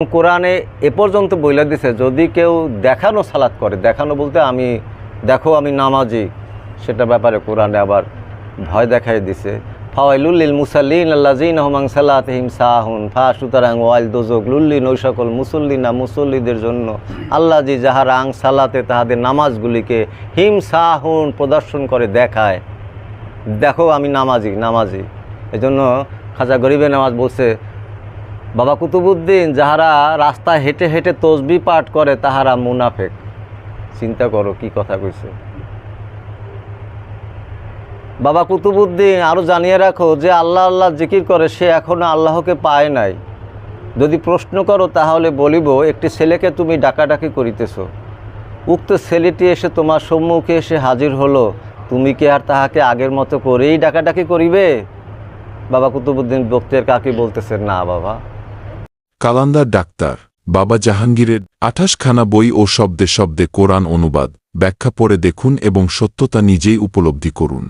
কোরআনে এ পর্যন্ত বইলা দিছে, যদি কেউ দেখানো সালাত করে, দেখানো বলতে আমি, দেখো আমি নামাজি সেটা ব্যাপারে কোরআনে আবার ভয় দেখাই দিছে। ফাওয়াইলুল্লিল মুসাল্লিন আল্লাজিন হমাং সালাতহিম সাহুন ফা সুতরাং ওয়াইল দোজক লুল্লিন ওই সকল মুসল্লিনা মুসল্লিদের জন্য আল্লাহ জি যাহারা আং সালাতে তাহাদের নামাজগুলিকে হিম সাহুন প্রদর্শন করে দেখায়, দেখো আমি নামাজি নামাজি। এজন্য খাজা গরিবে নামাজ বলছে বাবা কুতুবুদ্দিন যাহারা রাস্তায় হেঁটে হেঁটে তসবি পাঠ করে, তাহারা মুনাফেক। চিন্তা করো, কি কথা কইছে? বাবা কুতুবুদ্দিন আরও জানিয়ে রাখো যে আল্লাহ আল্লাহ জিকির করে, সে এখনও আল্লাহকে পায় নাই। যদি প্রশ্ন করো, তাহলে বলিব, একটি ছেলেকে তুমি ডাকাডাকি করিতেছ। উক্ত ছেলেটি এসে তোমার সম্মুখে এসে হাজির হলো। তুমি কি আর তাহাকে আগের মতো করেই ডাকাডাকি করিবে? বাবা কুতুবুদ্দিন বক্তের কাকে বলতেছে? না, বাবা। কালান্দার ডাক্তার, বাবা জাহাঙ্গীরের আঠাশখানা বই ও শব্দে শব্দে কোরআন অনুবাদ, ব্যাখ্যা পড়ে দেখুন এবং সত্যতা নিজেই উপলব্ধি করুন।